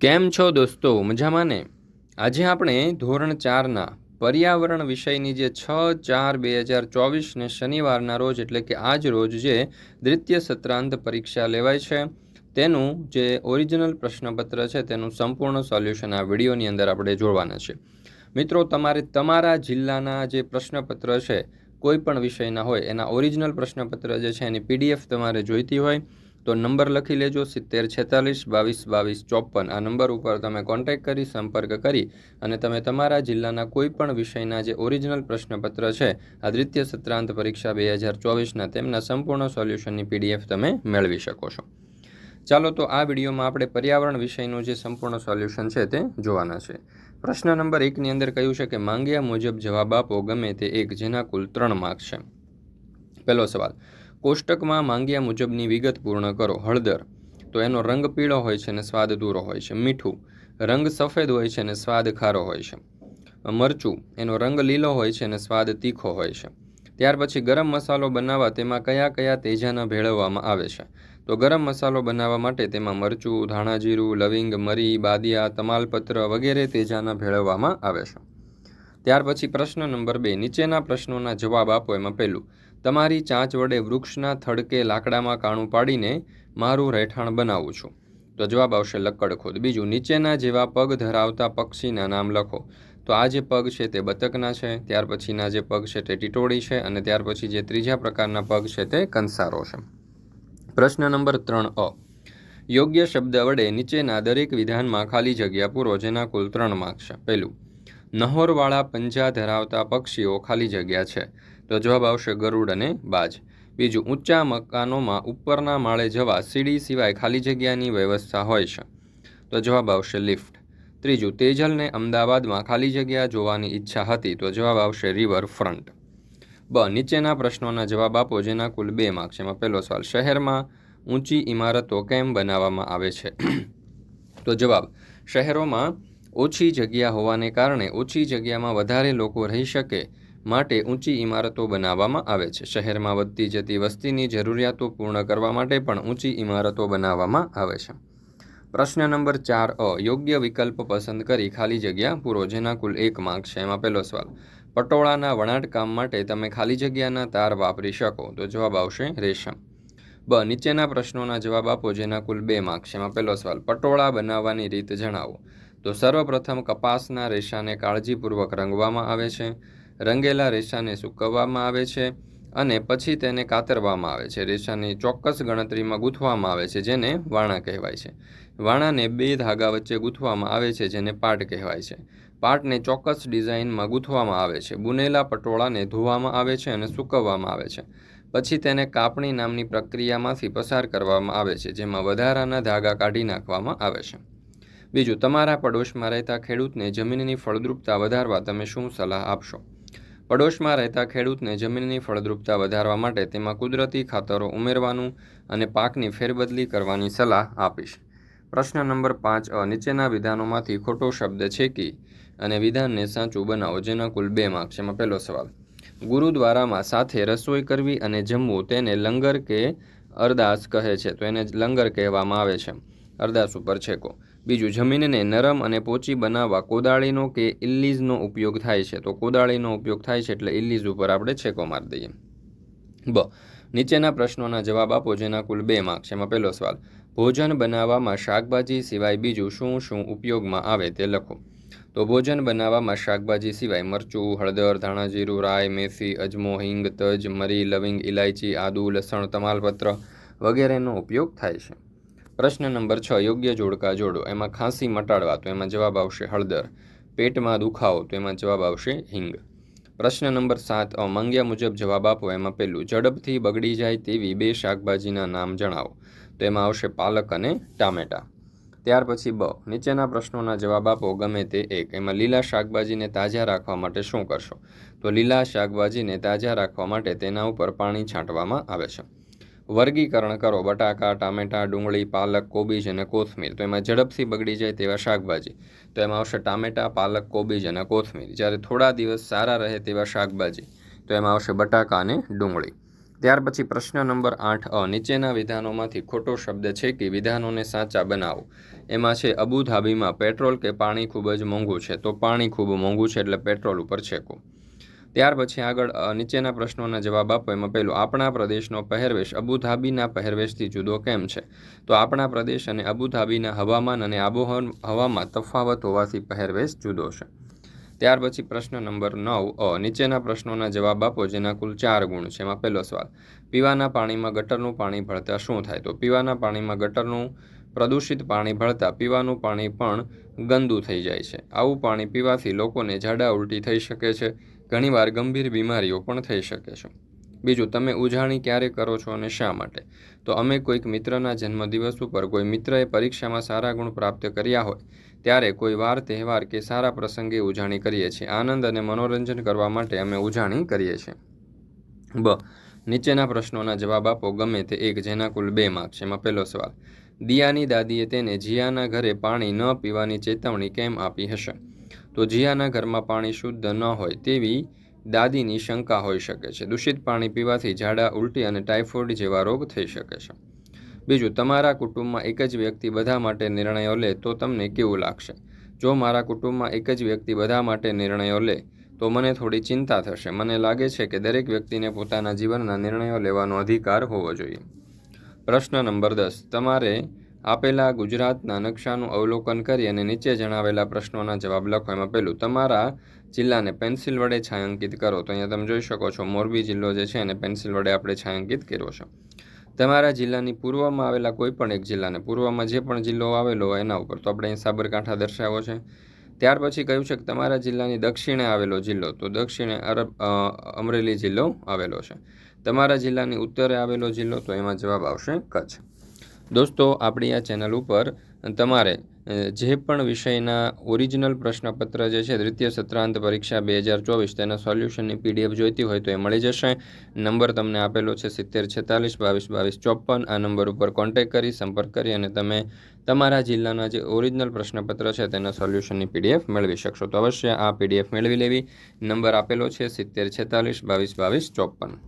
કેમ છો દોસ્તો? મજામાં ને? આજે આપણે ધોરણ ચારના પર્યાવરણ વિષયની જે છ ચાર બે હજાર ચોવીસને શનિવારના રોજ એટલે કે આજ રોજ જે દ્વિતીય સત્રાંત પરીક્ષા લેવાય છે, તેનું જે ઓરિજિનલ પ્રશ્નપત્ર છે તેનું સંપૂર્ણ સોલ્યુશન આ વિડીયોની અંદર આપણે જોડવાના છે. મિત્રો, તમારે તમારા જિલ્લાના જે પ્રશ્નપત્ર છે, કોઈ પણ વિષયના હોય, એના ઓરિજિનલ પ્રશ્નપત્ર જે છે, એની પીડીએફ તમારે જોઈતી હોય તો નંબર લખી લેજો સિત્તેર છેતાલીસ, બાવીસ બાવીસ, ચોપન. આ નંબર ઉપર તમે કોન્ટેક્ટ કરી, સંપર્ક કરી અને તમે તમારા જિલ્લાના કોઈ પણ વિષયના જે ઓરિજિનલ પ્રશ્નપત્ર છે, આ દ્વિતીય સત્રાંત પરીક્ષા બે હજાર ચોવીસના તેમના સંપૂર્ણ સોલ્યુશનની પીડીએફ તમે મેળવી શકો છો. ચાલો તો આ વિડીયોમાં આપણે પર્યાવરણ વિષયનું જે સંપૂર્ણ સોલ્યુશન છે તે જોવાના છે. પ્રશ્ન નંબર એકની અંદર કહ્યું છે કે માંગ્યા મુજબ જવાબ આપો ગમે તે એક, જેના કુલ ત્રણ માર્ક છે. પહેલો સવાલ કોષ્ટકમાં માંગ્યા મુજબની વિગત પૂર્ણ કરો. હળદર. તો એનો રંગ પીળો હોય છે અને સ્વાદ દૂરો હોય છે. મીઠું. રંગ સફેદ હોય છે અને સ્વાદ ખારો હોય છે. મરચું. એનો રંગ લીલો હોય છે અને સ્વાદ તીખો હોય છે. ત્યાર પછી ગરમ મસાલો બનાવવા તેમાં કયા કયા તેજાના ભેળવવામાં આવે છે? તો ગરમ મસાલો બનાવવા માટે તેમાં મરચું, ધાણાજીરું, લવિંગ, મરી, બાદિયા, તમાલપત્ર વગેરે તેજાના ભેળવવામાં આવે છે. ત્યાર પછી પ્રશ્ન નંબર બે. નીચેના પ્રશ્નોના જવાબ આપો એમાં પહેલું. તમારી ચાંચ વડે વૃક્ષના થડકે લાકડામાં કાણું પાડીને મારું રહેઠાણ બનાવું છું. તો જવાબ આવશે લક્કડખોદ બીજું, નીચેના જેવા પગ ધરાવતા પક્ષીના નામ લખો. તો આ જે પગ છે તે બતકના છે, ત્યાર પછીના જે પગ છે તે ટીટોળી છે અને ત્યાર પછી જે ત્રીજા પ્રકારના પગ છે તે કંસારો છે. પ્રશ્ન નંબર ત્રણ અ. યોગ્ય શબ્દ વડે નીચેના દરેક વિધાનમાં ખાલી જગ્યા પૂરો જેના કુલ ત્રણ માર્ક છે. પહેલું, નહોરવાળા પંજા ધરાવતા પક્ષીઓ ખાલી જગ્યા છે. તો જવાબ આવશે ગરુડ અને બાજ. બીજું, ઊંચા મકાનોમાં ઉપરના માળે જવા સીડી સિવાય ખાલી જગ્યાની વ્યવસ્થા હોય છે. તો જવાબ આવશે લિફ્ટ. ત્રીજું, તેજલને અમદાવાદમાં ખાલી જગ્યા જોવાની ઈચ્છા હતી તો જવાબ આવશે રિવર ફ્રન્ટ. બ, નીચેના પ્રશ્નોના જવાબ આપો જેના કુલ બે માર્ક છે. એમાં પહેલો સવાલ, શહેરમાં ઊંચી ઇમારતો કેમ બનાવવામાં આવે છે? તો જવાબ, શહેરોમાં ઓછી જગ્યા હોવાને કારણે ઓછી જગ્યામાં વધારે લોકો રહી શકે માટે ઊંચી ઇમારતો બનાવવામાં આવે છે. શહેરમાં વધતી જતી વસ્તીની જરૂરિયાતો પૂર્ણ કરવા માટે પણ ઊંચી ઇમારતો બનાવવામાં આવે છે. પ્રશ્ન નંબર ચાર, અ, યોગ્ય વિકલ્પ પસંદ કરી ખાલી જગ્યા પૂરો, જેના કુલ એક માર્ક છે? એમાં પહેલો સવાલ, પટોળાના વણાટ કામ માટે તમે ખાલી જગ્યાના તાર વાપરી શકો? તો જવાબ આવશે રેશમ. બ, નીચેના પ્રશ્નોના જવાબ આપો, જેના કુલ બે માર્ક છે? એમાં પહેલો સવાલ, પટોળા બનાવવાની રીત જણાવો. તો સર્વપ્રથમ કપાસના રેશાને કાળજીપૂર્વક રંગવામાં આવે છે. રંગેલા રેશાને સૂકવવામાં આવે છે અને પછી તેને કાતરવામાં આવે છે. રેશાની ચોક્કસ ગણતરીમાં ગૂંથવામાં આવે છે, જેને વાણા કહેવાય છે. વાણાને બે ધાગા વચ્ચે ગૂંથવામાં આવે છે, જેને પાટ કહેવાય છે. પાટને ચોક્કસ ડિઝાઇનમાં ગૂંથવામાં આવે છે. બુનેલા પટોળાને ધોવામાં આવે છે અને સૂકવવામાં આવે છે. પછી તેને કાપણી નામની પ્રક્રિયામાંથી પસાર કરવામાં આવે છે, જેમાં વધારાના ધાગા કાઢી નાખવામાં આવે છે. બીજું, તમારા પડોશમાં રહેતા ખેડૂતને જમીનની ફળદ્રુપતા વધારવા તમે શું સલાહ આપશો? પડોશમાં રહેતા ખેડૂતને જમીનની ફળદ્રુપતા વધારવા માટે તેમાં કુદરતી ખાતરો ઉમેરવાનું અને પાકની ફેરબદલી કરવાની સલાહ આપીશ. પ્રશ્ન નંબર પાંચ, અ, નીચેના વિધાનોમાંથી ખોટો શબ્દ છે કે? અને વિધાનને સાચું બનાવો, જેના કુલ બે માર્ક છે? પહેલો સવાલ, ગુરુદ્વારામાં સાથે રસોઈ કરવી અને જમવું તેને લંગર કે અરદાસ કહે છે? તો એને લંગર કહેવામાં આવે છે. અરદાસ ઉપર છેકો. બીજું જમીનને નરમ અને પોચી બનાવવા કોદાળીનો કે ઇલ્લીઝનો ઉપયોગ થાય છે. તો કોદાળીનો ઉપયોગ થાય છે એટલે ઇલ્લીઝ ઉપર આપણે છેકો મારી દઈએ. બ. નીચેના પ્રશ્નોના જવાબ આપો, જેના કુલ બે માર્ક છે. એમાં પહેલો સવાલ, ભોજન બનાવવામાં શાકભાજી સિવાય બીજું શું શું ઉપયોગમાં આવે તે લખો. તો ભોજન બનાવવામાં શાકભાજી સિવાય મરચું, હળદર ધાણાજીરું રાય મેથી, અજમો, હિંગ, તજ, મરી, લવિંગ ઇલાયચી આદુ, લસણ, તમાલપત્ર વગેરેનો ઉપયોગ થાય છે. પ્રશ્ન નંબર છ, યોગ્ય જોડકા જોડો. એમાં ખાંસી મટાડવા તો એમાં જવાબ આવશે હળદર. પેટમાં દુખાવો તો એમાં જવાબ આવશે હિંગ. પ્રશ્ન નંબર સાત માંગ્યા મુજબ જવાબ આપો. એમાં પહેલું, ઝડપથી બગડી જાય તેવી બે શાકભાજીના નામ જણાવો. તો એમાં આવશે પાલક અને ટામેટા. ત્યાર પછી બ, નીચેના પ્રશ્નોના જવાબ આપો. ગમે તે એક. એમાં લીલા શાકભાજીને તાજા રાખવા માટે શું કરશો? તો લીલા શાકભાજીને તાજા રાખવા માટે તેના ઉપર પાણી છાંટવામાં આવે છે. વર્ગીકરણ કરો. બટાકા, ટામેટા, ડુંગળી, પાલક, કોબીજ અને કોથમીર. તો એમાં ઝડપથી બગડી જાય તેવા શાકભાજી. તો એમાં આવશે ટામેટા, પાલક, કોબીજ અને કોથમીર. જ્યારે થોડા દિવસ સારા રહે તેવા શાકભાજી. તો એમાં આવશે બટાકા અને ડુંગળી. ત્યાર પછી પ્રશ્ન નંબર આઠ અ. નીચેના વિધાનોમાંથી ખોટો શબ્દ છે કે વિધાનોને સાચા બનાવો? એમાં છે અબુધાબીમાં પેટ્રોલ કે પાણી ખૂબ જ મોંઘું છે. તો પાણી ખૂબ મોંઘું છે એટલે પેટ્રોલ ઉપર છેકો. ત્યાર પછી આગળ નીચેના પ્રશ્નોના જવાબ આપો. એમાં પહેલું, આપણા પ્રદેશનો પહેરવેશ અબુધાબીના પહેરવેશથી જુદો કેમ છે? તો આપણા પ્રદેશ અને અબુધાબીના હવામાન અને આબોહવામાં તફાવત હોવાથી પહેરવેશ જુદો છે. ત્યાર પછી પ્રશ્ન નંબર નવ, અ, નીચેના પ્રશ્નોના જવાબ આપો, જેના કુલ ચાર ગુણ છે. એમાં પહેલો સવાલ, પીવાના પાણીમાં ગટરનું પાણી ભળતા શું થાય? તો પીવાના પાણીમાં ગટરનું પ્રદૂષિત પાણી ભળતા પીવાનું પાણી પણ ગંદુ થઈ જાય છે. આવું પાણી પીવાથી લોકોને ઝાડા ઉલટી થઈ શકે છે. ઘણીવાર ગંભીર બીમારીઓ પણ થઈ શકે છે. બીજું, તમે ઉજાણી ક્યારે કરો છો અને શા માટે? તો અમે કોઈક મિત્રના જન્મદિવસ ઉપર કોઈ મિત્રએ પરીક્ષામાં સારા ગુણ પ્રાપ્ત કર્યા હોય, ત્યારે કોઈ વાર, તહેવાર કે સારા પ્રસંગે ઉજાણી કરીએ છીએ. આનંદ અને મનોરંજન કરવા માટે અમે ઉજાણી કરીએ છીએ. બ, નીચેના પ્રશ્નોના જવાબ આપો, ગમે તે એક, જેના કુલ બે માર્ક છે. એમાં પહેલો સવાલ, દિયાની દાદીએ તેને જીયાના ઘરે પાણી ન પીવાની ચેતવણી કેમ આપી હશે? તો જીયાના ઘરમાં પાણી શુદ્ધ ન હોય તેવી દાદીની શંકા હોઈ શકે છે. દૂષિત પાણી પીવાથી ઝાડા ઉલટી અને ટાઇફોઇડ જેવા રોગ થઈ શકે છે. બીજું, તમારા કુટુંબમાં એક જ વ્યક્તિ બધા માટે નિર્ણયો લે તો તમને કેવું લાગશે? જો મારા કુટુંબમાં એક જ વ્યક્તિ બધા માટે નિર્ણયો લે, તો મને થોડી ચિંતા થશે. મને લાગે છે કે દરેક વ્યક્તિને પોતાના જીવનના નિર્ણયો લેવાનો અધિકાર હોવો જોઈએ. પ્રશ્ન નંબર દસ, તમારે આપેલા ગુજરાતના નકશાનું અવલોકન કરી અને નીચે જણાવેલા પ્રશ્નોના જવાબ લખો. એમાં પહેલું, તમારા જિલ્લાને પેન્સિલ વડે છાંયાંકિત કરો. તો અહીંયા તમે જોઈ શકો છો, મોરબી જિલ્લો જે છે એને પેન્સિલ વડે આપણે છાંયાંકિત કર્યો છે. તમારા જિલ્લાની પૂર્વમાં આવેલા કોઈ પણ એક જિલ્લાને, પૂર્વમાં જે પણ જિલ્લો આવેલો હોય એના ઉપર. તો આપણે અહીં સાબરકાંઠા દર્શાવ્યો છે. ત્યાર પછી કહ્યું છે કે તમારા જિલ્લાની દક્ષિણે આવેલો જિલ્લો, તો દક્ષિણે અરબ અમરેલી જિલ્લો આવેલો છે. તમારા જિલ્લાની ઉત્તરે આવેલો જિલ્લો, તો એમાં જવાબ આવશે કચ્છ. દોસ્તો, આપણી આ ચેનલ ઉપર તમારે જે પણ વિષયના ઓરિજિનલ પ્રશ્નપત્ર જે છે, દ્વિતીય સત્રાંત પરીક્ષા બે હજાર ચોવીસ, તેના સોલ્યુશનની પીડીએફ જોઈતી હોય તો એ મળી જશે. નંબર તમને આપેલો છે સિત્તેર છેતાલીસ, બાવીસ બાવીસ ચોપન આ નંબર ઉપર કોન્ટેક કરી, સંપર્ક કરી અને તમે તમારા જિલ્લાના જે ઓરિજિનલ પ્રશ્નપત્ર છે, તેના સોલ્યુશનની પીડીએફ મેળવી શકશો. તો અવશ્ય આ પીડીએફ મેળવી લેવી. નંબર આપેલો છે સિત્તેર છેતાલીસ, બાવીસ બાવીસ ચોપન